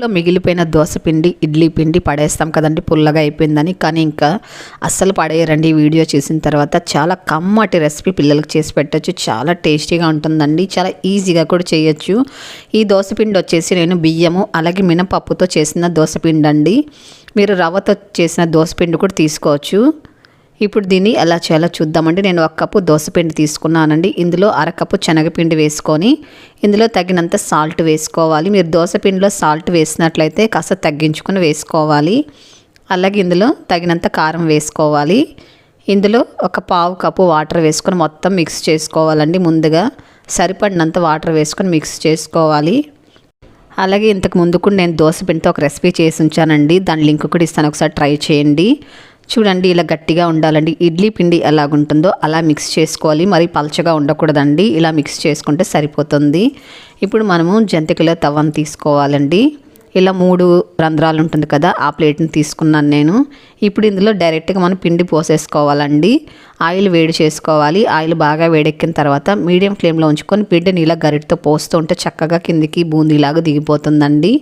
ఇంట్లో మిగిలిపోయిన దోశ పిండి ఇడ్లీ పిండి పడేస్తాం కదండి పుల్లగా అయిపోయిందని. కానీ ఇంకా అస్సలు పడేయరండి ఈ వీడియో చూసిన తర్వాత. చాలా కమ్మటి రెసిపీ పిల్లలకు చేసి పెట్టచ్చు. చాలా టేస్టీగా ఉంటుందండి. చాలా ఈజీగా కూడా చేయొచ్చు. ఈ దోశ పిండి వచ్చేసి నేను బియ్యము అలాగే మినపప్పుతో చేసిన దోశ పిండి అండి మీరు రవ్వతో చేసిన దోశ పిండి కూడా తీసుకోవచ్చు. ఇప్పుడు దీన్ని ఎలా చేయాలో చూద్దామండి. నేను ఒక కప్పు దోసపిండి తీసుకున్నానండి. ఇందులో అరకప్పు శనగపిండి వేసుకొని ఇందులో తగినంత సాల్ట్ వేసుకోవాలి. మీరు దోసపిండిలో సాల్ట్ వేసినట్లయితే కాస్త తగ్గించుకుని వేసుకోవాలి. అలాగే ఇందులో తగినంత కారం వేసుకోవాలి. ఇందులో ఒక పావు కప్పు వాటర్ వేసుకొని మొత్తం మిక్స్ చేసుకోవాలండి ముందుగా. సరిపడినంత వాటర్ వేసుకొని మిక్స్ చేసుకోవాలి. అలాగే ఇంతకు ముందు కూడా నేను దోశ పిండితో ఒక రెసిపీ చేసి ఉంచానండి. దాని లింక్ కూడా ఇస్తాను. ఒకసారి ట్రై చేయండి. చూడండి ఇలా గట్టిగా ఉండాలండి. ఇడ్లీ పిండి ఎలాగుంటుందో అలా మిక్స్ చేసుకోవాలి. మరి పలచగా ఉండకూడదండి. ఇలా మిక్స్ చేసుకుంటే సరిపోతుంది. ఇప్పుడు మనము జంతికలో తవ్వను తీసుకోవాలండి. ఇలా మూడు రంధ్రాలు ఉంటుంది కదా ఆ ప్లేట్ని తీసుకున్నాను నేను. ఇప్పుడు ఇందులో డైరెక్ట్గా మనం పిండి పోసేసుకోవాలండి. ఆయిల్ వేడి చేసుకోవాలి. ఆయిల్ బాగా వేడెక్కిన తర్వాత మీడియం ఫ్లేమ్లో ఉంచుకొని పిండిని ఇలా గరిటతో పోస్తూ ఉంటే చక్కగా కిందికి బూందీలాగా దిగిపోతుందండి.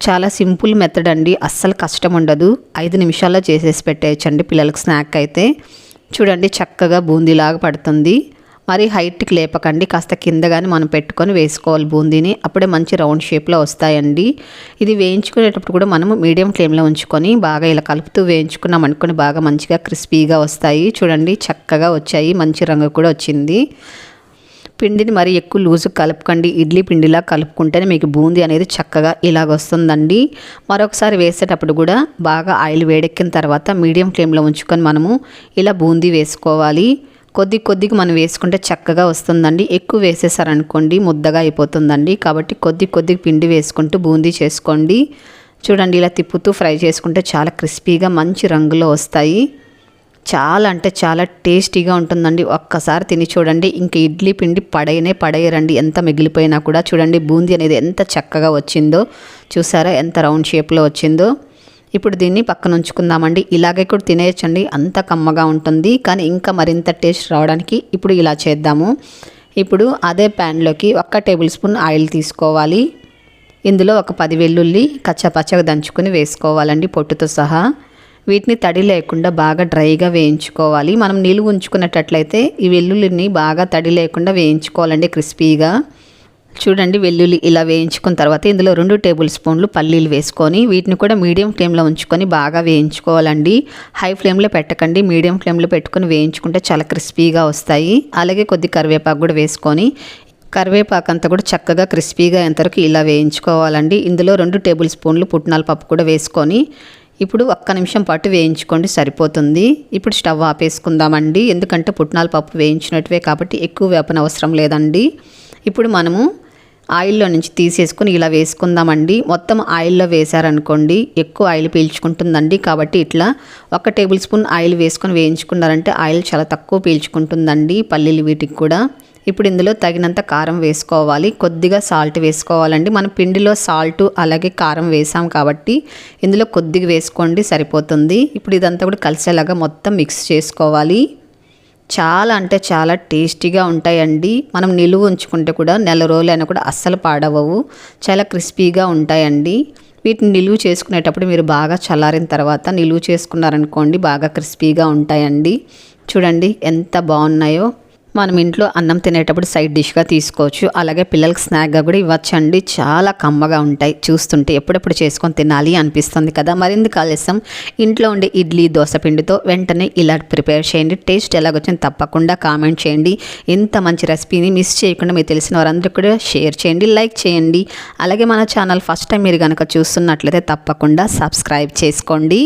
చాలా సింపుల్ మెథడ్ అండి. అస్సలు కష్టం ఉండదు. ఐదు నిమిషాల్లో చేసేసి పెట్టేయచ్చండి పిల్లలకు స్నాక్ అయితే. చూడండి చక్కగా బూందీలాగా పడుతుంది. మరి హైట్కి లేపకండి. కాస్త కింద కానీ మనం పెట్టుకొని వేసుకోవాలి బూందీని. అప్పుడే మంచి రౌండ్ షేప్లో వస్తాయండి. ఇది వేయించుకునేటప్పుడు కూడా మనము మీడియం ఫ్లేమ్లో ఉంచుకొని బాగా ఇలా కలుపుతూ వేయించుకున్నాం అనుకొని బాగా మంచిగా క్రిస్పీగా వస్తాయి. చూడండి చక్కగా వచ్చాయి. మంచి రంగు కూడా వచ్చింది. పిండిని మరి ఎక్కువ లూజు కలుపుకోండి. ఇడ్లీ పిండిలా కలుపుకుంటేనే మీకు బూందీ అనేది చక్కగా ఇలాగ వస్తుందండి. మరొకసారి వేసేటప్పుడు కూడా బాగా ఆయిల్ వేడెక్కిన తర్వాత మీడియం ఫ్లేమ్లో ఉంచుకొని మనము ఇలా బూందీ వేసుకోవాలి. కొద్ది కొద్దిగా మనం వేసుకుంటే చక్కగా వస్తుందండి. ఎక్కువ వేసేసారనుకోండి ముద్దగా అయిపోతుందండి. కాబట్టి కొద్ది కొద్దిగా పిండి వేసుకుంటూ బూందీ చేసుకోండి. చూడండి ఇలా తిప్పుతూ ఫ్రై చేసుకుంటే చాలా క్రిస్పీగా మంచి రంగులో వస్తాయి. చాలా అంటే చాలా టేస్టీగా ఉంటుందండి. ఒక్కసారి తిని చూడండి. ఇంక ఇడ్లీ పిండి పడైనే పడేయరండి. ఎంత మిగిలిపోయినా కూడా చూడండి బూందీ అనేది ఎంత చక్కగా వచ్చిందో. చూసారా ఎంత రౌండ్ షేప్లో వచ్చిందో. ఇప్పుడు దీన్ని పక్కన ఉంచుకుందామండి. ఇలాగే కూడా తినేయచ్చండి. అంత కమ్మగా ఉంటుంది. కానీ ఇంకా మరింత టేస్ట్ రావడానికి ఇప్పుడు ఇలా చేద్దాము. ఇప్పుడు అదే ప్యాన్లోకి ఒక్క టేబుల్ స్పూన్ ఆయిల్ తీసుకోవాలి. ఇందులో ఒక పది వెల్లుల్లి కచ్చపచ్చగా దంచుకొని వేసుకోవాలండి పొట్టుతో సహా. వీటిని తడి లేకుండా బాగా డ్రైగా వేయించుకోవాలి. మనం నిలువ ఉంచుకునేటట్లయితే ఈ వెల్లుల్లిని బాగా తడి లేకుండా వేయించుకోవాలండి క్రిస్పీగా. చూడండి వెల్లుల్లి ఇలా వేయించుకున్న తర్వాత ఇందులో రెండు టేబుల్ స్పూన్లు పల్లీలు వేసుకొని వీటిని కూడా మీడియం ఫ్లేమ్లో ఉంచుకొని బాగా వేయించుకోవాలండి. హై ఫ్లేమ్లో పెట్టకండి. మీడియం ఫ్లేమ్లో పెట్టుకొని వేయించుకుంటే చాలా క్రిస్పీగా వస్తాయి. అలాగే కొద్ది కరివేపాకు కూడా వేసుకొని కరివేపాకు అంతా కూడా చక్కగా క్రిస్పీగా ఎంతవరకు ఇలా వేయించుకోవాలండి. ఇందులో రెండు టేబుల్ స్పూన్లు పుట్నాల పప్పు కూడా వేసుకొని ఇప్పుడు ఒక్క నిమిషం పాటు వేయించుకోండి సరిపోతుంది. ఇప్పుడు స్టవ్ ఆపేసుకుందామండి. ఎందుకంటే పుట్నాల పప్పు వేయించినట్టువే కాబట్టి ఎక్కువ వేపన అవసరం లేదండి. ఇప్పుడు మనము ఆయిల్లో నుంచి తీసేసుకొని ఇలా వేసుకుందామండి. మొత్తం ఆయిల్లో వేశారనుకోండి ఎక్కువ ఆయిల్ పీల్చుకుంటుందండి. కాబట్టి ఇట్లా ఒక టేబుల్ స్పూన్ ఆయిల్ వేసుకొని వేయించుకున్నారంటే ఆయిల్ చాలా తక్కువ పీల్చుకుంటుందండి పల్లీలు వీటికి కూడా. ఇప్పుడు ఇందులో తగినంత కారం వేసుకోవాలి. కొద్దిగా సాల్ట్ వేసుకోవాలండి. మన పిండిలో సాల్ట్ అలాగే కారం వేసాం కాబట్టి ఇందులో కొద్దిగా వేసుకోండి సరిపోతుంది. ఇప్పుడు ఇదంతా కూడా కలిసేలాగా మొత్తం మిక్స్ చేసుకోవాలి. చాలా అంటే చాలా టేస్టీగా ఉంటాయండి. మనం నిలువ ఉంచుకుంటే కూడా నెల రోజులైనా కూడా అస్సలు పాడవవు చాలా క్రిస్పీగా ఉంటాయండి. వీటిని నిలువ చేసుకునేటప్పుడు మీరు బాగా చల్లారిన తర్వాత నిలువ చేసుకున్నారనుకోండి బాగా క్రిస్పీగా ఉంటాయండి. చూడండి ఎంత బాగున్నాయో. మనం ఇంట్లో అన్నం తినేటప్పుడు సైడ్ డిష్గా తీసుకోవచ్చు. అలాగే పిల్లలకి స్నాక్గా కూడా ఇవ్వచ్చండి. చాలా కమ్మగా ఉంటాయి. చూస్తుంటే ఎప్పుడెప్పుడు చేసుకొని తినాలి అనిపిస్తుంది కదా. మరింది ఆలస్యం? ఇంట్లో ఉండే ఇడ్లీ దోశ పిండితో వెంటనే ఇలా ప్రిపేర్ చేయండి. టేస్ట్ ఎలాగొచ్చింది తప్పకుండా కామెంట్ చేయండి. ఇంత మంచి రెసిపీని మిస్ చేయకుండా మీకు తెలిసిన వారందరూ కూడా షేర్ చేయండి లైక్ చేయండి. అలాగే మన ఛానల్ ఫస్ట్ టైం మీరు కనుక చూస్తున్నట్లయితే తప్పకుండా సబ్స్క్రైబ్ చేసుకోండి.